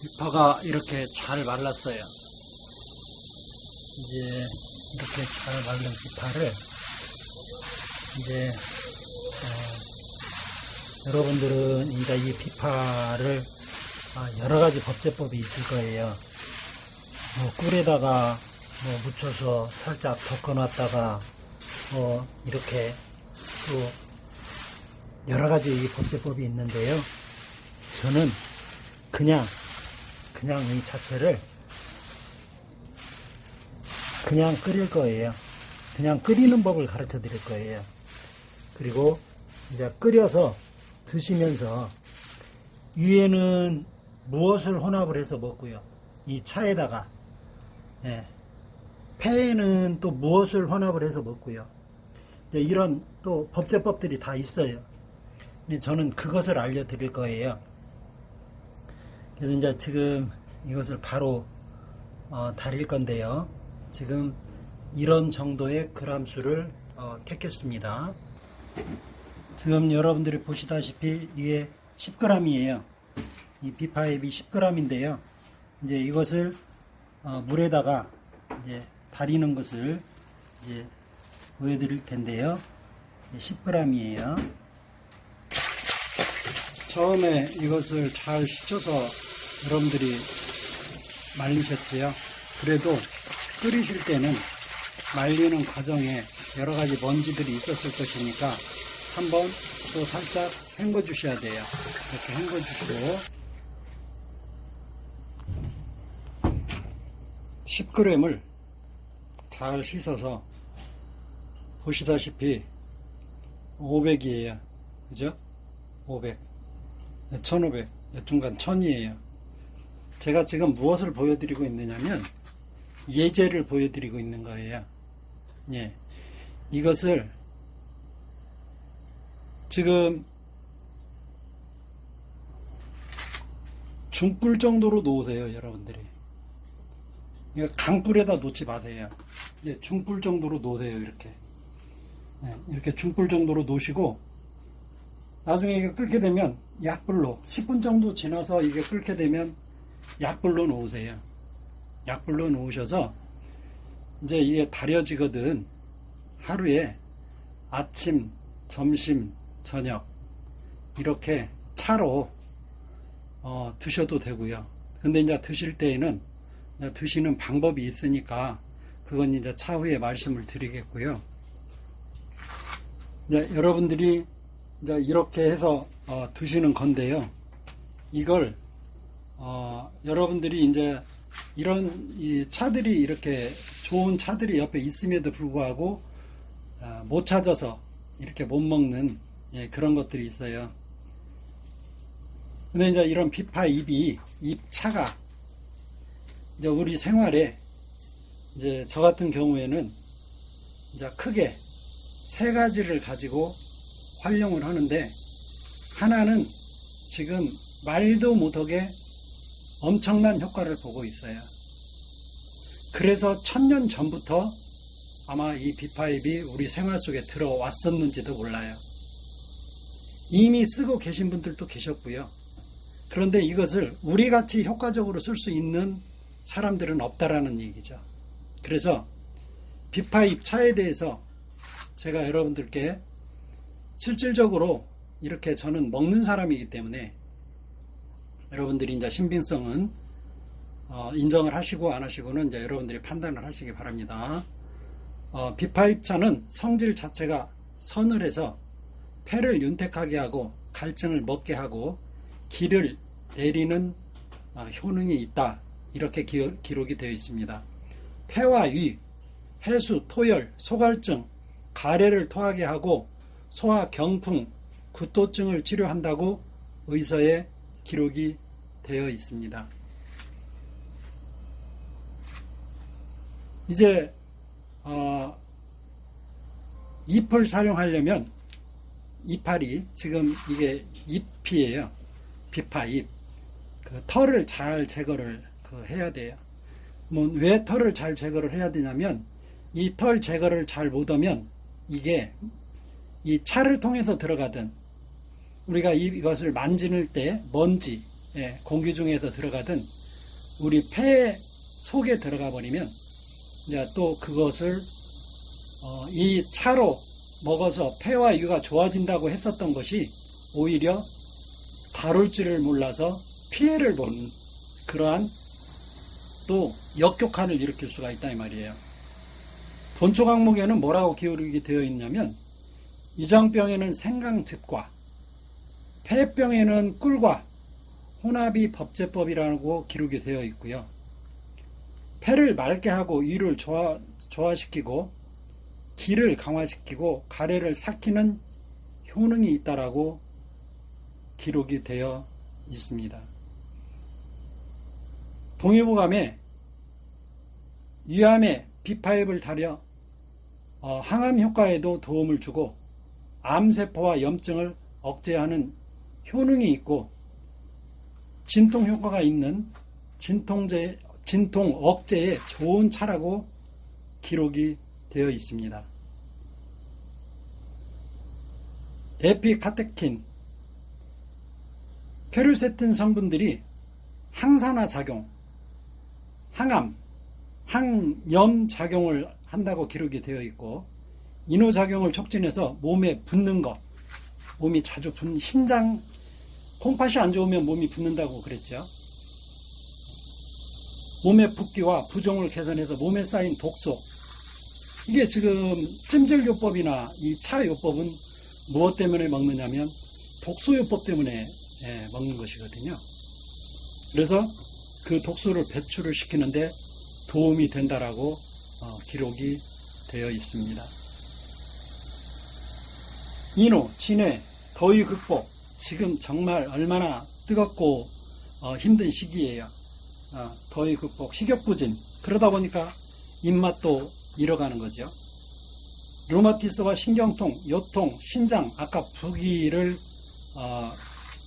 비파가 이렇게 잘 말랐어요. 이제 이렇게 잘 말른 비파를 이제 어, 여러분들은 이제 이 비파를 아, 여러 가지 법제법이 있을 거예요. 뭐 꿀에다가 뭐 묻혀서 살짝 덮어놨다가 뭐 이렇게 또 여러 가지 이 법제법이 있는데요. 저는 그냥 그냥 이 자체를 그냥 끓일 거예요. 그냥 끓이는 법을 가르쳐 드릴 거예요. 그리고 이제 끓여서 드시면서 위에는 무엇을 혼합을 해서 먹고요. 이 차에다가 예. 폐에는 또 무엇을 혼합을 해서 먹고요. 이런 또 법제법들이 다 있어요. 저는 그것을 알려드릴 거예요. 그래서 이제 지금 이것을 바로 어, 다릴 건데요. 지금 이런 정도의 그람 수를 어, 택했습니다. 지금 여러분들이 보시다시피 이게 10g이에요. 이 비파입이 10g인데요. 이제 이것을 어, 물에다가 이제 다리는 것을 이제 보여드릴 텐데요. 10g이에요. 처음에 이것을 잘 씻어서 여러분들이 말리셨지요. 그래도 끓이실 때는 말리는 과정에 여러 가지 먼지들이 있었을 것이니까 한번 또 살짝 헹궈 주셔야 돼요. 이렇게 헹궈 주시고 10g을 잘 씻어서 보시다시피 500이에요. 그죠? 500. 1500. 중간 1000이에요. 제가 지금 무엇을 보여드리고 있느냐면 예제를 보여드리고 있는 거예요. 예. 이것을 지금 중불 정도로 놓으세요, 여러분들이. 강불에다 놓지 마세요. 예, 중불 정도로 놓으세요, 이렇게. 예, 이렇게 중불 정도로 놓으시고, 나중에 이게 끓게 되면 약불로, 10분 정도 지나서 이게 끓게 되면 약불로 놓으세요. 약불로 놓으셔서, 이제 이게 다려지거든. 하루에 아침, 점심, 저녁, 이렇게 차로, 어, 드셔도 되고요. 근데 이제 드실 때에는 이제 드시는 방법이 있으니까 그건 이제 차후에 말씀을 드리겠고요. 이제 여러분들이 이제 이렇게 해서 어, 드시는 건데요. 이걸 어, 여러분들이 이제 이런 이 차들이 이렇게 좋은 차들이 옆에 있음에도 불구하고 어, 못 찾아서 이렇게 못 먹는 예, 그런 것들이 있어요. 근데 이제 이런 비파 잎이 잎 차가 이제 우리 생활에 이제 저 같은 경우에는 이제 크게 세 가지를 가지고 활용을 하는데 하나는 지금 말도 못하게 엄청난 효과를 보고 있어요. 그래서 천년 전부터 아마 이 비파잎이 우리 생활 속에 들어왔었는지도 몰라요. 이미 쓰고 계신 분들도 계셨고요. 그런데 이것을 우리 같이 효과적으로 쓸 수 있는 사람들은 없다라는 얘기죠. 그래서 비파잎 차에 대해서 제가 여러분들께 실질적으로 이렇게 저는 먹는 사람이기 때문에 여러분들이 이제 신빙성은 어, 인정을 하시고 안 하시고는 이제 여러분들이 판단을 하시기 바랍니다. 어, 비파잎 차는 성질 자체가 서늘해서 폐를 윤택하게 하고 갈증을 먹게 하고 기를 내리는 어, 효능이 있다. 이렇게 기, 기록이 되어 있습니다. 폐와 위, 해수, 토열, 소갈증, 가래를 토하게 하고 소화 경풍, 구토증을 치료한다고 의서에 기록이 되어 있습니다. 이제 어, 잎을 사용하려면 이파리 지금 이게 잎이에요. 비파 잎. 그 털을 잘 제거를 그 해야 돼요. 뭐 왜 털을 잘 제거를 해야 되냐면 이 털 제거를 잘 못하면 이게 이 차를 통해서 들어가든 우리가 이것을 만지는 때 먼지 예, 공기 중에서 들어가든 우리 폐 속에 들어가 버리면 이제 또 그것을 어, 이 차로 먹어서 폐와 위가 좋아진다고 했었던 것이 오히려 다룰 줄을 몰라서 피해를 보는 그러한 또 역효과를 일으킬 수가 있다 이 말이에요. 본초 강목에는 뭐라고 기록이 되어 있냐면 이장병에는 생강즙과 폐병에는 꿀과 혼합이 법제법이라고 기록이 되어 있고요. 폐를 맑게 하고 위를 조화, 조화시키고 기를 강화시키고 가래를 삭히는 효능이 있다라고 기록이 되어 있습니다. 동의보감에 위암에 비파입을 달여 어, 항암 효과에도 도움을 주고 암세포와 염증을 억제하는 효능이 있고 진통 효과가 있는 진통제, 진통 억제에 좋은 차라고 기록이 되어 있습니다. 에피카테킨, 퀘르세틴 성분들이 항산화 작용, 항암, 항염 작용을 한다고 기록이 되어 있고 인후 작용을 촉진해서 몸에 붓는 것, 몸이 자주 붓는 신장 콩팥이 안 좋으면 몸이 붓는다고 그랬죠. 몸의 붓기와 부종을 개선해서 몸에 쌓인 독소. 이게 지금 찜질요법이나 이 차요법은 무엇 때문에 먹느냐면 독소요법 때문에 예, 먹는 것이거든요. 그래서 그 독소를 배출을 시키는데 도움이 된다라고 어, 기록이 되어 있습니다. 인후, 진해, 더위 극복. 지금 정말 얼마나 뜨겁고 어, 힘든 시기예요. 어, 더위 극복, 식욕부진. 그러다 보니까 입맛도 잃어가는 거죠. 루마티스와 신경통, 요통, 신장, 아까 부기를 어,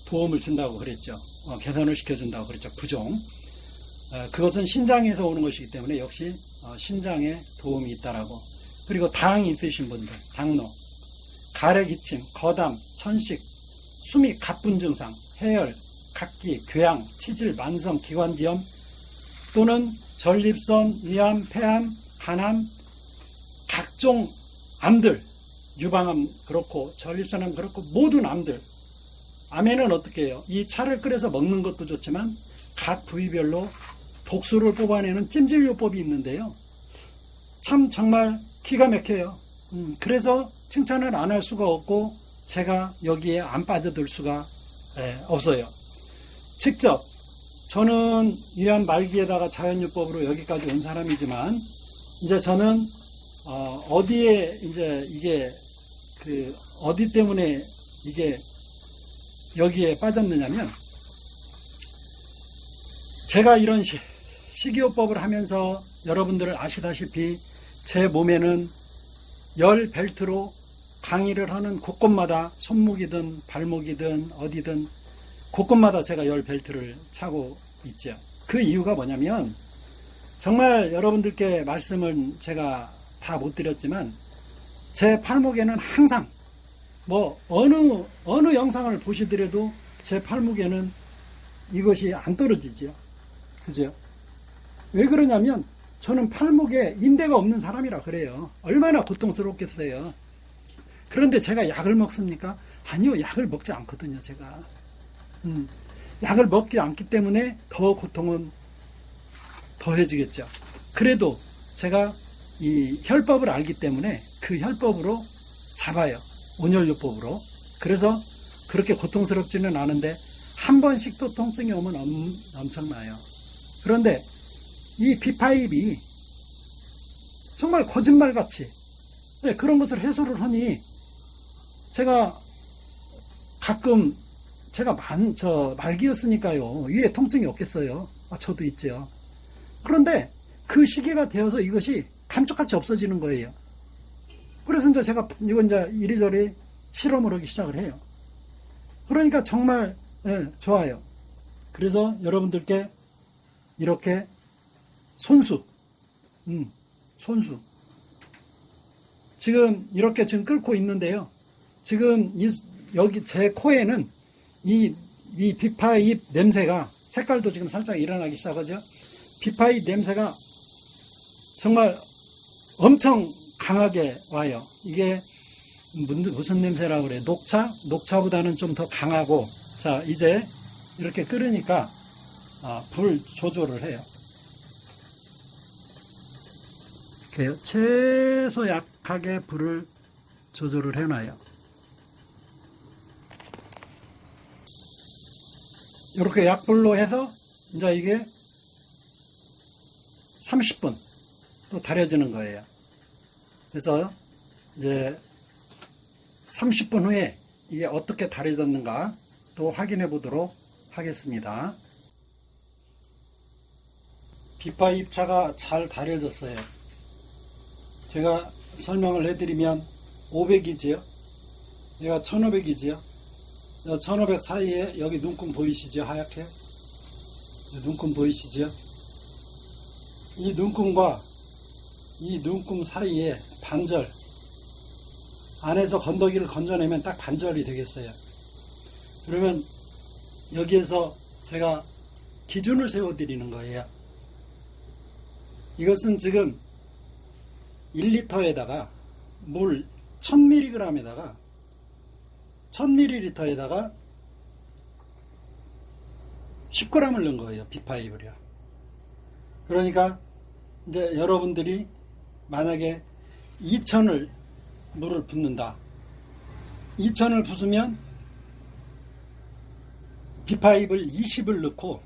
도움을 준다고 그랬죠. 어, 개선을 시켜준다고 그랬죠. 부종. 어, 그것은 신장에서 오는 것이기 때문에 역시 어, 신장에 도움이 있다라고. 그리고 당이 있으신 분들, 당노, 가래 기침, 거담, 천식, 숨이 가쁜 증상, 해열, 각기, 궤양, 치질, 만성, 기관지염 또는 전립선, 위암, 폐암, 간암, 각종 암들, 유방암 그렇고 전립선암 그렇고 모든 암들. 암에는 어떻게 해요? 이 차를 끓여서 먹는 것도 좋지만 각 부위별로 독소를 뽑아내는 찜질요법이 있는데요. 참 정말 기가 막혀요. 음, 그래서 칭찬을 안 할 수가 없고 제가 여기에 안 빠져들 수가 예, 없어요. 직접 저는 위안 말기에다가 자연요법으로 여기까지 온 사람이지만 이제 저는 어, 디에 이제 이게 그 어디 때문에 이게 여기에 빠졌느냐면 제가 이런 시, 식이요법을 하면서 여러분들을 아시다시피 제 몸에는 열 벨트로 강의를 하는 곳곳마다 손목이든 발목이든 어디든 곳곳마다 제가 열 벨트를 차고 있죠. 그 이유가 뭐냐면 정말 여러분들께 말씀을 제가 다 못 드렸지만 제 팔목에는 항상 뭐 어느 어느 영상을 보시더라도 제 팔목에는 이것이 안 떨어지지요. 그죠? 왜 그러냐면 저는 팔목에 인대가 없는 사람이라 그래요. 얼마나 고통스럽겠어요. 그런데 제가 약을 먹습니까? 아니요, 약을 먹지 않거든요, 제가. 음, 약을 먹지 않기 때문에 더 고통은 더해지겠죠. 그래도 제가 이 혈법을 알기 때문에 그 혈법으로 잡아요. 온열요법으로. 그래서 그렇게 고통스럽지는 않은데 한 번씩 또 통증이 오면 엄, 엄청나요. 그런데 이 비파입이 정말 거짓말같이 네, 그런 것을 해소를 하니 제가 가끔 제가 만, 저, 말기였으니까요. 위에 통증이 없겠어요. 아, 저도 있죠. 그런데 그 시기가 되어서 이것이 감쪽같이 없어지는 거예요. 그래서 이제 제가 이건 이제 이리저리 실험을 하기 시작을 해요. 그러니까 정말, 예, 좋아요. 그래서 여러분들께 이렇게 손수, 음, 손수. 지금 이렇게 지금 끓고 있는데요. 지금 이, 여기 제 코에는 이 이 비파잎 냄새가 색깔도 지금 살짝 일어나기 시작하죠. 비파잎 냄새가 정말 엄청 강하게 와요. 이게 문- 무슨 냄새라고 그래? 녹차? 녹차보다는 좀 더 강하고 자 이제 이렇게 끓으니까 아, 불 조절을 해요. 이렇게 최소 약하게 불을 조절을 해놔요. 이렇게 약불로 해서 이제 이게 30분 또 달여지는 거예요. 그래서 이제 30분 후에 이게 어떻게 달여졌는가 또 확인해 보도록 하겠습니다. 비파 입차가 잘 달여졌어요. 제가 설명을 해드리면 500이지요. 얘가 1500이지요. 1500 사이에 여기 눈금 보이시죠? 하얗게? 눈금 보이시죠? 이 눈금과 이 눈금 사이에 반절 안에서 건더기를 건져내면 딱 반절이 되겠어요. 그러면 여기에서 제가 기준을 세워드리는 거예요. 이것은 지금 1리터에다가 물 1000mg에다가 1000ml에다가 10g을 넣은 거예요. 비파이브요. 그러니까 이제 여러분들이 만약에 2000을 물을 붓는다. 2000을 부수면 비파입을 20을 넣고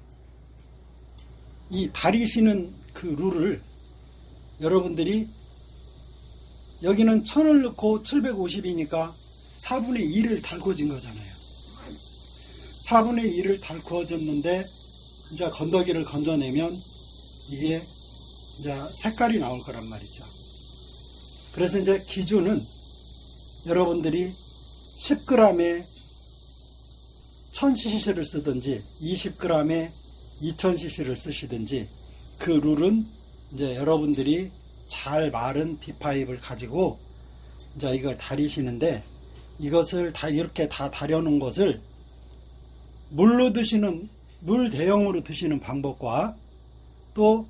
이 다리시는 그 룰을 여러분들이 여기는 1000을 넣고 750이니까 4분의 2를 달궈진 거잖아요. 4분의 2를 달궈졌는데 이제 건더기를 건져내면 이게 이제 색깔이 나올 거란 말이죠. 그래서 이제 기준은 여러분들이 10g에 1000cc를 쓰든지 20g에 2000cc를 쓰시든지 그 룰은 이제 여러분들이 잘 마른 비파입을 가지고 이제 이걸 다리시는데 이것을 다 이렇게 다 다려놓은 것을 물로 드시는 물 대용으로 드시는 방법과 또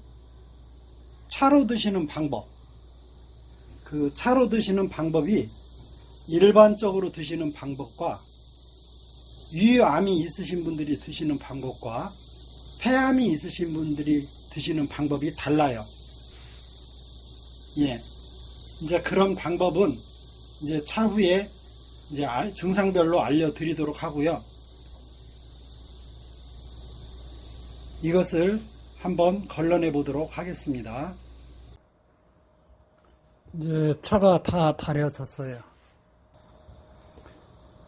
차로 드시는 방법 그 차로 드시는 방법이 일반적으로 드시는 방법과 위암이 있으신 분들이 드시는 방법과 폐암이 있으신 분들이 드시는 방법이 달라요. 예. 이제 그런 방법은 이제 차후에 이제 알- 증상별로 알려드리도록 하고요. 이것을 한번 걸러내 보도록 하겠습니다. 이제 차가 다 달여졌어요.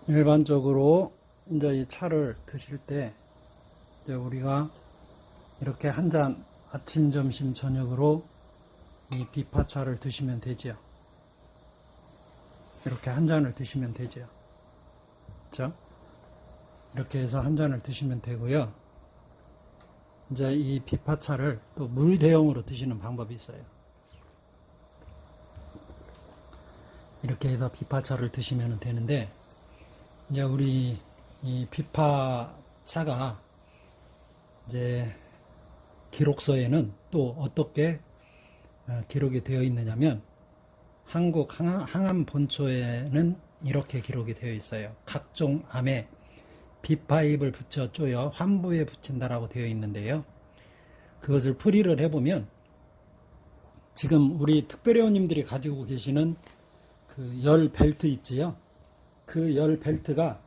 일반적으로 이제 이 차를 드실 때 이제 우리가 이렇게 한 잔 아침, 점심, 저녁으로 이 비파차를 드시면 되죠. 이렇게 한 잔을 드시면 되죠. 그죠? 이렇게 해서 한 잔을 드시면 되고요. 이제 이 비파차를 또 물 대용으로 드시는 방법이 있어요. 이렇게 해서 비파차를 드시면 되는데, 이제 우리 이 비파차가 이제 기록서에는 또 어떻게 어, 기록이 되어 있느냐면 한국 항암, 본초에는 이렇게 기록이 되어 있어요. 각종 암에 비파입을 붙여 쪼여 환부에 붙인다라고 되어 있는데요. 그것을 풀이를 해보면 지금 우리 특별회원님들이 가지고 계시는 그 열 벨트 있지요. 그 열 벨트가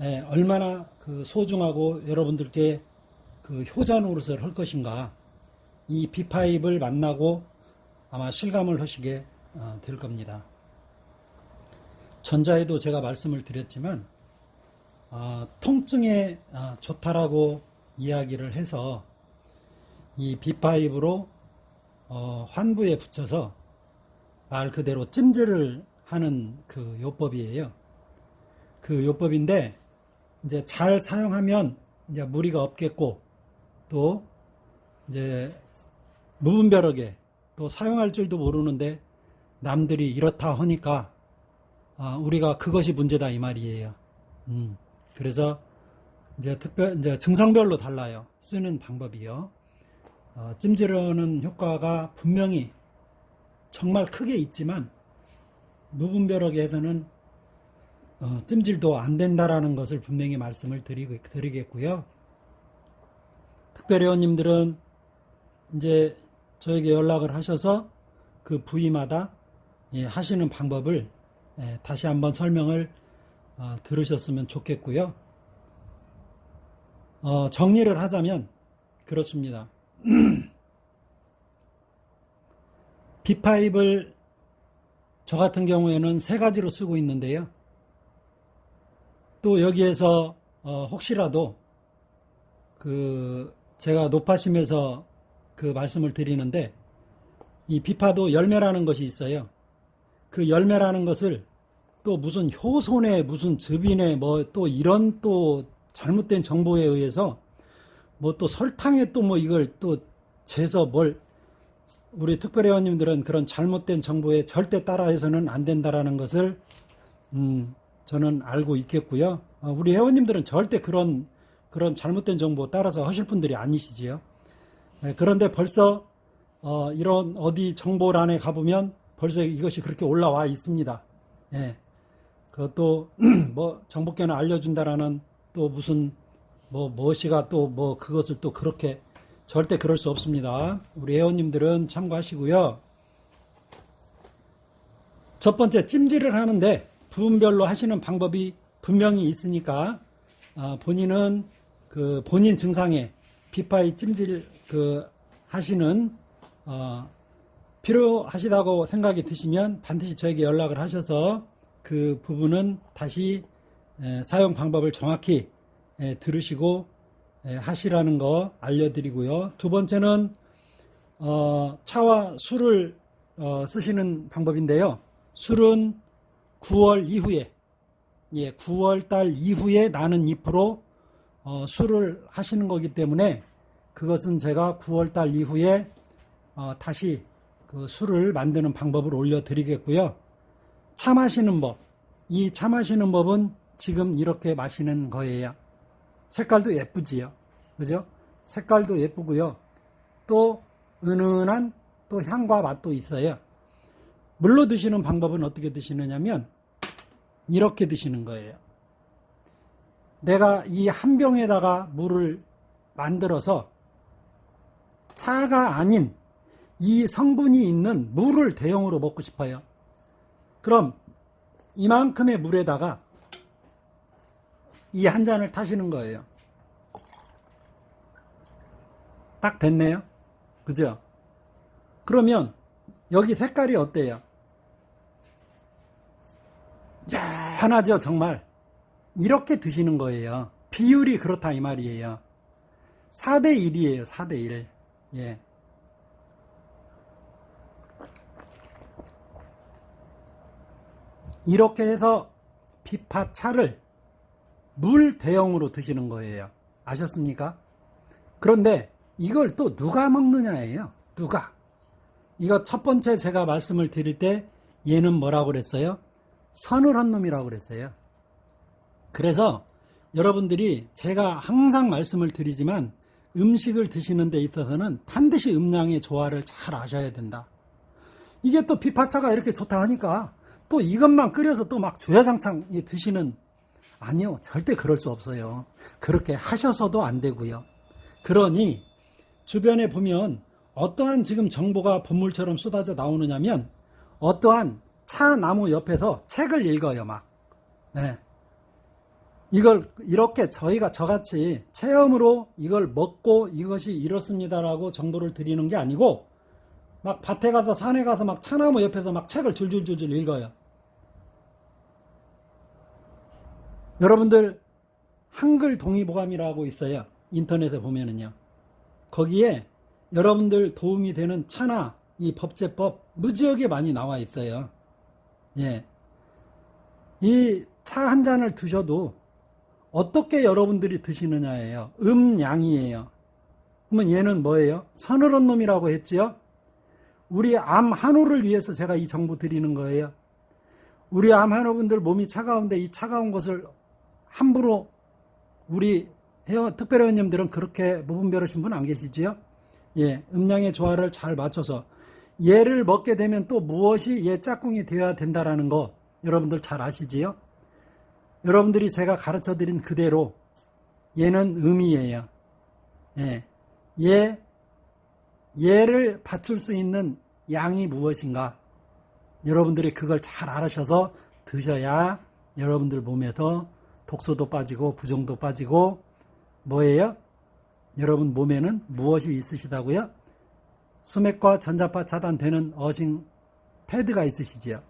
예, 얼마나 그 소중하고 여러분들께 그 효자 노릇을 할 것인가 이 비파입을 만나고 아마 실감을 하시게 어, 될 겁니다. 전자에도 제가 말씀을 드렸지만 어, 통증에 어, 좋다라고 이야기를 해서 이 비파입으로 어, 환부에 붙여서 말 그대로 찜질을 하는 그 요법이에요. 그 요법인데 이제 잘 사용하면 이제 무리가 없겠고 또 이제 무분별하게 또 사용할 줄도 모르는데 남들이 이렇다 하니까 아, 우리가 그것이 문제다 이 말이에요. 음, 그래서 이제 특별 이제 증상별로 달라요. 쓰는 방법이요. 어, 찜질하는 효과가 분명히 정말 크게 있지만 무분별하게해서는 어, 찜질도 안 된다라는 것을 분명히 말씀을 드리, 드리겠고요. 특별회원님들은 이제 저에게 연락을 하셔서 그 부위마다 예, 하시는 방법을 예, 다시 한번 설명을 어, 들으셨으면 좋겠고요. 어, 정리를 하자면 그렇습니다. 비파입을 저 같은 경우에는 세 가지로 쓰고 있는데요. 또 여기에서 어, 혹시라도 그 제가 높아심에서 그 말씀을 드리는데 이 비파도 열매라는 것이 있어요. 그 열매라는 것을 또 무슨 효손에 무슨 즙이네 뭐 또 이런 또 잘못된 정보에 의해서 뭐 또 설탕에 또 뭐 이걸 또 재서 뭘 우리 특별회원님들은 그런 잘못된 정보에 절대 따라해서는 안 된다라는 것을 음 저는 알고 있겠고요. 어, 우리 회원님들은 절대 그런 그런 잘못된 정보 따라서 하실 분들이 아니시지요. 네, 그런데 벌써 어, 이런 어디 정보란에 가보면 벌써 이것이 그렇게 올라와 있습니다. 예. 그것도 뭐 정보계는 알려준다라는 또 무슨 뭐 무엇이가 또 뭐 그것을 또 그렇게 절대 그럴 수 없습니다. 우리 회원님들은 참고하시고요. 첫 번째 찜질을 하는데 부분별로 하시는 방법이 분명히 있으니까 어, 본인은 그 본인 증상에 비파이 찜질 그 하시는 어, 필요하시다고 생각이 드시면 반드시 저에게 연락을 하셔서 그 부분은 다시 에, 사용 방법을 정확히 에, 들으시고 에, 하시라는 거 알려드리고요. 두 번째는 어, 차와 술을 어, 쓰시는 방법인데요. 술은 9월 이후에 예, 9월 달 이후에 나는 잎으로 어, 술을 하시는 거기 때문에 그것은 제가 9월 달 이후에 어, 다시 그 술을 만드는 방법을 올려드리겠고요. 차 마시는 법. 이 차 마시는 법은 지금 이렇게 마시는 거예요. 색깔도 예쁘지요. 그죠? 색깔도 예쁘고요. 또 은은한 또 향과 맛도 있어요. 물로 드시는 방법은 어떻게 드시느냐면 이렇게 드시는 거예요. 내가 이 한 병에다가 물을 만들어서 차가 아닌 이 성분이 있는 물을 대용으로 먹고 싶어요. 그럼 이만큼의 물에다가 이 한 잔을 타시는 거예요. 딱 됐네요. 그죠? 그러면 여기 색깔이 어때요? 연하죠, 정말. 이렇게 드시는 거예요. 비율이 그렇다 이 말이에요. 4대 1이에요, 4대 1. 예. 이렇게 해서 비파차를 물 대용으로 드시는 거예요. 아셨습니까? 그런데 이걸 또 누가 먹느냐예요. 누가. 이거 첫 번째 제가 말씀을 드릴 때 얘는 뭐라고 그랬어요? 서늘한 놈이라고 그랬어요. 그래서 여러분들이 제가 항상 말씀을 드리지만 음식을 드시는 데 있어서는 반드시 음량의 조화를 잘 아셔야 된다. 이게 또 비파차가 이렇게 좋다 하니까 또 이것만 끓여서 또막 주야장창 드시는 아니요 절대 그럴 수 없어요. 그렇게 하셔서도 안 되고요. 그러니 주변에 보면 어떠한 지금 정보가 본물처럼 쏟아져 나오느냐면 어떠한 차 나무 옆에서 책을 읽어요 막. 네. 이걸 이렇게 저희가 저같이 체험으로 이걸 먹고 이것이 이렇습니다라고 정보를 드리는 게 아니고 막 밭에 가서 산에 가서 막 차나무 옆에서 막 책을 줄줄줄줄 읽어요. 여러분들 한글 동의보감이라고 있어요. 인터넷에 보면은요. 거기에 여러분들 도움이 되는 차나 이 법제법 무지하게 많이 나와 있어요. 예. 이 차 한 잔을 드셔도 어떻게 여러분들이 드시느냐예요. 음양이에요. 그러면 얘는 뭐예요? 서늘한 놈이라고 했지요? 우리 암 한우를 위해서 제가 이 정보 드리는 거예요. 우리 암 한우분들 몸이 차가운데 이 차가운 것을 함부로 우리 회원, 특별회원님들은 그렇게 무분별하신 분 안 계시지요? 예, 음양의 조화를 잘 맞춰서 얘를 먹게 되면 또 무엇이 얘 짝꿍이 되어야 된다라는 거 여러분들 잘 아시지요? 여러분들이 제가 가르쳐 드린 그대로 얘는 음이에요. 예. 얘, 얘를 받출 수 있는 양이 무엇인가? 여러분들이 그걸 잘 알으셔서 드셔야 여러분들 몸에서 독소도 빠지고 부종도 빠지고 뭐예요? 여러분 몸에는 무엇이 있으시다고요? 수맥과 전자파 차단되는 어싱 패드가 있으시지요?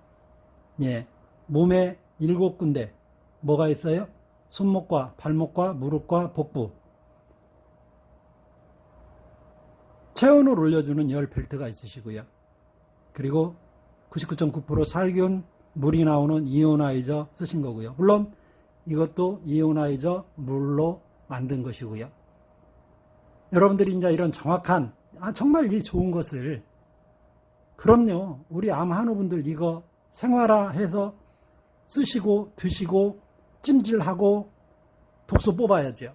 예. 몸에 일곱 군데 뭐가 있어요? 손목과 발목과 무릎과 복부. 체온을 올려주는 열 벨트가 있으시고요. 그리고 99.9% 살균 물이 나오는 이오나이저 쓰신 거고요. 물론 이것도 이오나이저 물로 만든 것이고요. 여러분들이 이제 이런 정확한 아 정말 이 좋은 것을 그럼요. 우리 암 한우분들 이거 생활화 해서 쓰시고 드시고 찜질하고 독소 뽑아야죠.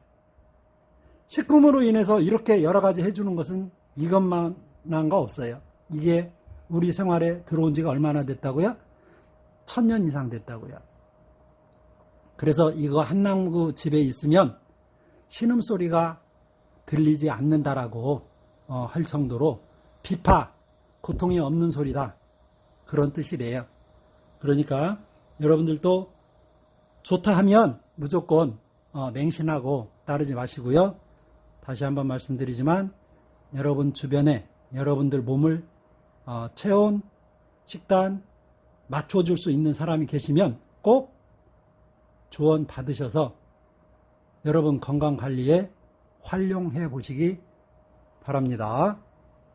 식품으로 인해서 이렇게 여러 가지 해주는 것은 이것만 한 거 없어요. 이게 우리 생활에 들어온 지가 얼마나 됐다고요? 천년 이상 됐다고요. 그래서 이거 한남구 집에 있으면 신음소리가 들리지 않는다라고 어, 할 정도로 비파, 고통이 없는 소리다. 그런 뜻이래요. 그러니까 여러분들도 좋다 하면 무조건 어, 맹신하고 따르지 마시고요. 다시 한번 말씀드리지만 여러분 주변에 여러분들 몸을 어, 체온, 식단 맞춰줄 수 있는 사람이 계시면 꼭 조언 받으셔서 여러분 건강 관리에 활용해 보시기 바랍니다.